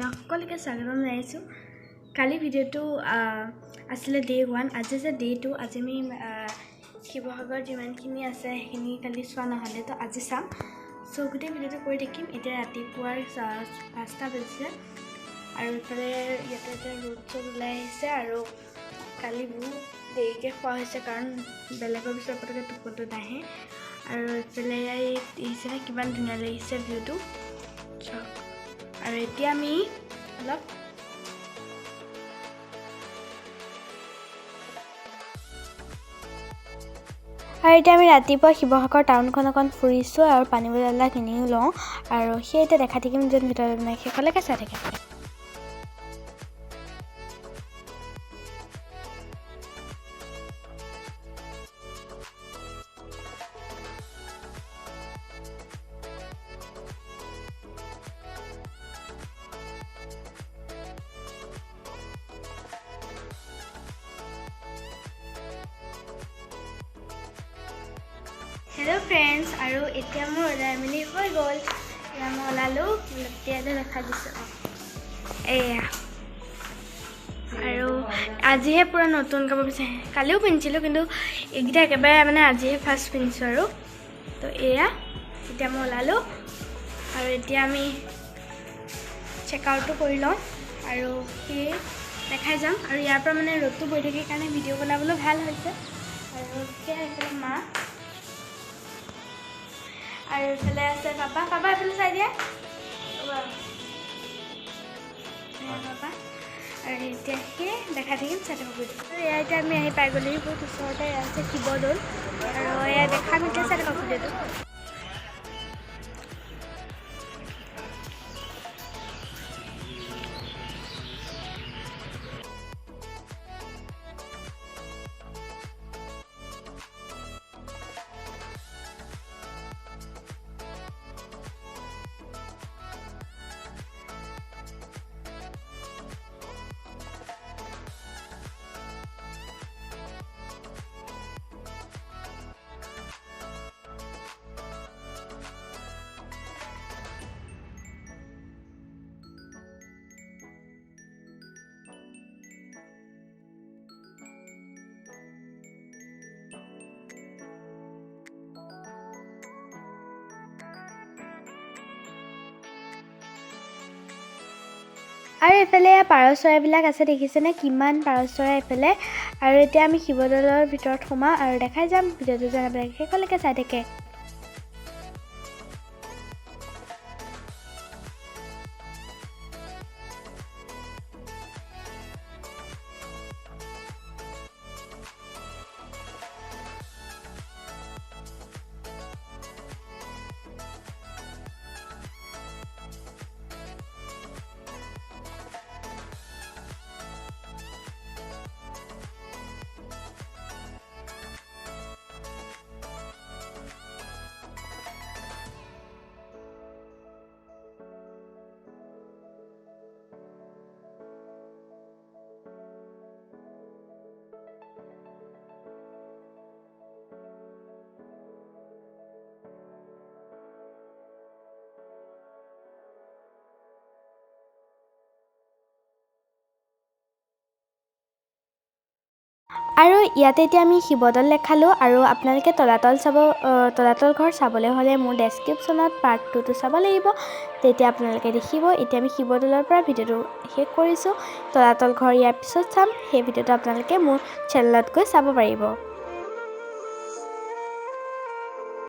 সকলোকে স্বাগতম জনাইছোঁ। কালি ভিডিঅ'টো আছিলে ডে' ওৱান আজি যে ডে' টু আজি আমি আহ, শিৱসাগৰত যিমানখিনি আছে সেইখিনি কালি চোৱা নহ'লে তো আজি চাম। চ' গোটেই ভিডিঅ'টো কৰি থাকিম এতিয়া ৰাতিপুৱাৰ পাঁচটা বাজিছে। আৰু ইফালে ইয়াতে এতিয়া ৰ'দ চ'দ ওলাই আহিছে আৰু কালি বহুত দেৰিকৈ খোৱা হৈছে কাৰণ বেলেগৰ পিছত পটককৈ টোপনিটো নাহে। আৰু ইফালে দেখিছেনে কিমান ধুনীয়া লাগিছে ভিউটো আৰু এতিয়া আমি অলপ আৰু এতিয়া আমি ৰাতিপুৱা শিৱসাগৰ টাউনখন অকণ ফুৰিছোঁ আৰু পানী বটল এটা কিনিও লওঁ। আৰু সেই এতিয়া দেখাই থাকিম যেন ভিতৰত মানে শেষলৈকে চাই থাকে হেল্ল' ফ্ৰেণ্ডছ আৰু এতিয়া মোৰ ওলাই মেলি হৈ গ'ল। এতিয়া মই ওলালোঁ এতিয়াতে দেখা দিছোঁ। এয়া। আৰু আজিহে পূৰা নতুন কাপোৰ পিন্ধছে কালিও পিন্ধিছিলোঁ কিন্তু এইকেইটা একেবাৰে মানে আজিহে ফাৰ্ষ্ট পিন্ধিছোঁ আৰু। তো এয়া এতিয়া মই ওলালোঁ। আৰু এতিয়া আমি চেক আউটটো কৰি লওঁ। আৰু সেই দেখাই যাম। আৰু ইয়াৰ পৰা মানে ৰ'দটো পৰি থাকে কাৰণে ভিডিঅ' বনাবলৈ ভাল হৈছে। আৰু সেয়া এইফালে মা। আৰু এইফালে আছে পাপা পাপা এফালে চাই দিয়া পাপা আৰু এতিয়া সেই দেখা থাকিম চাই ভিডিঅ'। এয়া এতিয়া আমি আহি পাই গ'লোহি বহুত ওচৰতে আছে শিৱদৌল আৰু এয়া দেখাম এতিয়া চাই থাকক ভিডিঅ'টো আৰু এইফালে পাৰ চৰাইবিলাক আছে দেখিছেনে? কিমান পাৰ চৰাই এইফালে। আৰু এতিয়া আমি শিৱদৌলৰ ভিতৰত সোমাওঁ আৰু দেখাই যাম ভিডিঅ'টো যেন আপোনালোকে শেষলৈকে চাই থাকে। আৰু ইয়াতে এতিয়া আমি শিৱদৌল দেখালোঁ আৰু আপোনালোকে তলাতল চাব তলাতল ঘৰ চাবলৈ হ'লে মোৰ ডেছক্ৰিপশ্যনত পাৰ্ট টুটো চাব লাগিব। তেতিয়া আপোনালোকে দেখিব, এতিয়া আমি শিৱদৌলৰ পৰা ভিডিঅ'টো শেষ কৰিছোঁ। তলাতল ঘৰ ইয়াৰ পিছত চাম, সেই ভিডিঅ'টো আপোনালোকে মোৰ চেনেলত গৈ চাব পাৰিব।